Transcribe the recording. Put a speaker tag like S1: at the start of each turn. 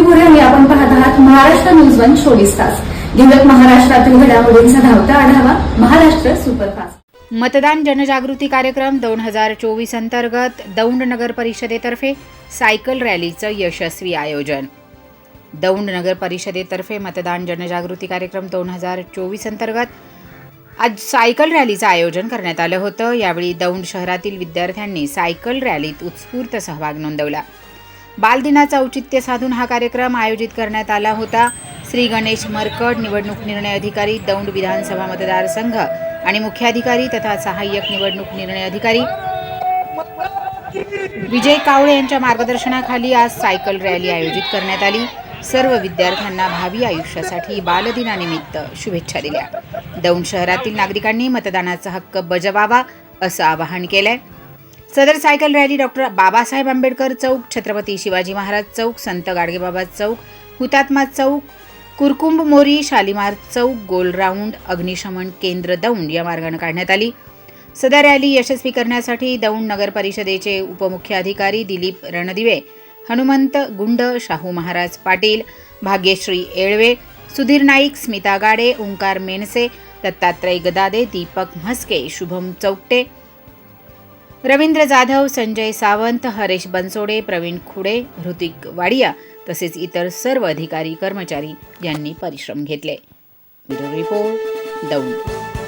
S1: श्रुती आणि आपण पाहत आहात महाराष्ट्र न्यूज वन चोवीस तास. घेऊयात महाराष्ट्रातील घडामोडींचा धावता आढावा महाराष्ट्र सुपरफास्ट.
S2: मतदान जनजागृती कार्यक्रम दोन हजार चोवीस अंतर्गत दौंड नगर परिषदेतर्फे सायकल रॅलीचं यशस्वी आयोजन. दौंड नगर परिषदेतर्फे मतदान जनजागृती कार्यक्रम दोन हजार चोवीस अंतर्गत आज सायकल रॅलीचं आयोजन करण्यात आलं होतं. यावेळी दौंड शहरातील विद्यार्थ्यांनी सायकल रॅलीत उत्स्फूर्त सहभाग नोंदवला. बालदिनाचं औचित्य साधून हा कार्यक्रम आयोजित करण्यात आला होता. श्री गणेश मरकड निवडणूक निर्णय अधिकारी दौंड विधानसभा मतदारसंघ आणि मुख्याधिकारी तथा सहाय्यक निवडणूक निर्णय अधिकारी. विजय कावळे यांच्या मार्गदर्शनाखाली आज सायकल रॅली आयोजित करण्यात आली. सर्व विद्यार्थ्यांना भावी आयुष्यासाठी बालदिनानिमित्त शुभेच्छा दिल्या. दौंड शहरातील नागरिकांनी मतदानाचा हक्क बजवावा असं आवाहन केलंय. सदर cycle rally doctor Babasaheb Ambedkar चौक छत्रपती शिवाजी महाराज चौक संत गाडगेबाबा चौक हुतात्मा चौक कुरकुंभ मोरी शालिमार चौक गोल राऊंड अग्निशमन केंद्र दौंड या मार्गाने काढण्यात आली. सदर रॅली यशस्वी करण्यासाठी दौंड नगर परिषदेचे उपमुख्याधिकारी दिलीप रणदिवे हनुमंत गुंड शाहू महाराज पाटील भाग्यश्री येळवे सुधीर नाईक स्मिता गाडे ओंकार मेनसे दत्तात्रय गदादे दीपक म्हस्के शुभम चौकटे रवींद्र जाधव संजय सावंत हरेश बनसोडे प्रवीण खुडे हृतिक वाडिया तसेच इतर सर्व अधिकारी कर्मचारी यांनी परिश्रम घेतले. रिपोर्ट दौंड.